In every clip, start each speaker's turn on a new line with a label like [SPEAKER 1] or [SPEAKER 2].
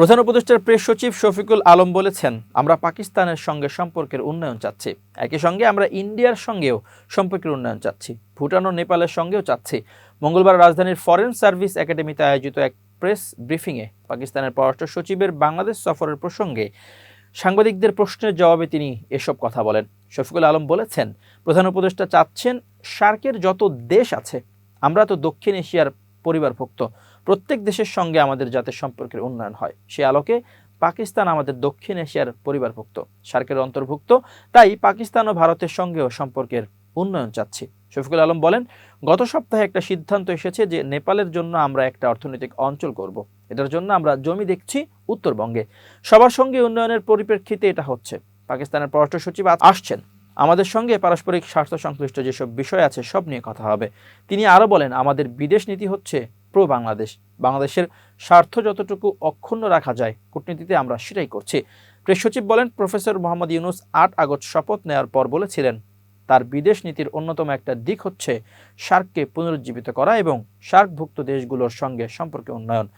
[SPEAKER 1] প্রধান উপদেষ্টার প্রেস সচিব শফিকুল আলম বলেছেন, আমরা পাকিস্তানের সঙ্গে সম্পর্কের উন্নয়ন চাচ্ছি। একই সঙ্গে আমরা ইন্ডিয়ার সঙ্গেও সম্পর্কের উন্নয়ন চাচ্ছি। ভুটান ও নেপালের সঙ্গেও চাচ্ছি। মঙ্গলবার রাজধানীর ফরেন সার্ভিস একাডেমিতে আয়োজিত এক প্রেস ব্রিফিংয়ে পাকিস্তানের পররাষ্ট্র সচিবের বাংলাদেশ সফরের প্রসঙ্গে সাংবাদিকদের প্রশ্নের জবাবে তিনি এসব কথা বলেন। শফিকুল আলম বলেছেন, প্রধান উপদেষ্টা চাচ্ছেন সার্কের যত দেশ আছে, আমরা তো দক্ষিণ এশিয়ার পরিবারভুক্ত। প্রত্যেক দেশের সঙ্গে আমাদের যাতে সম্পর্কের উন্নয়ন হয়। সে আলোকে পাকিস্তান আমাদের দক্ষিণ এশিয়ার পরিবারভুক্ত, সার্কের অন্তর্ভুক্ত। তাই পাকিস্তান ও ভারতের সঙ্গেও সম্পর্কের উন্নয়ন চাচ্ছি। শফিকুল আলম বলেন, গত সপ্তাহে একটা সিদ্ধান্ত এসেছে যে নেপালের জন্য আমরা একটা অর্থনৈতিক অঞ্চল করব এটার জন্য আমরা জমি দেখছি উত্তরবঙ্গে। সবার সঙ্গে উন্নয়নের পরিপ্রেক্ষিতে এটা হচ্ছে। পাকিস্তানের পররাষ্ট্র সচিব আসছেন। আমাদের সঙ্গে পারস্পরিক স্বার্থ সংশ্লিষ্ট যেসব বিষয় আছে, সব নিয়ে কথা হবে। তিনি আরও বলেন, আমাদের বিদেশ নীতি হচ্ছে প্রো বাংলাদেশ বাংলাদেশের স্বার্থ যতটুকু অক্ষুণ্ণ রাখা যায়, কূটনীতিতে আমরা সেটাই করছি। প্রেস সচিব বলেন, প্রফেসর মোহাম্মদ ইউনুস আট আগস্ট শপথ নেওয়ার পর বলেছিলেন, তার বিদেশ নীতির অন্যতম একটা দিক হচ্ছে সার্ককে পুনরুজ্জীবিত করা এবং সার্কভুক্ত দেশগুলোর সঙ্গে সম্পর্কে উন্নয়ন।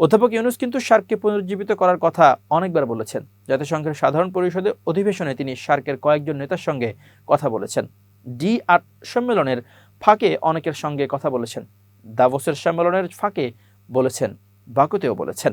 [SPEAKER 1] অধ্যাপক ইউনুস কিন্তু সার্ককে পুনরুজ্জীবিত করার কথা অনেকবার বলেছেন। জাতিসংঘের সাধারণ পরিষদের অধিবেশনে তিনি সার্কের কয়েকজন নেতার সঙ্গে কথা বলেছেন। ডি আট সম্মেলনের ফাঁকে অনেকের সঙ্গে কথা বলেছেন। দাভোসের সম্মেলনের ফাঁকে বলেছেন, বাকুতেও বলেছেন।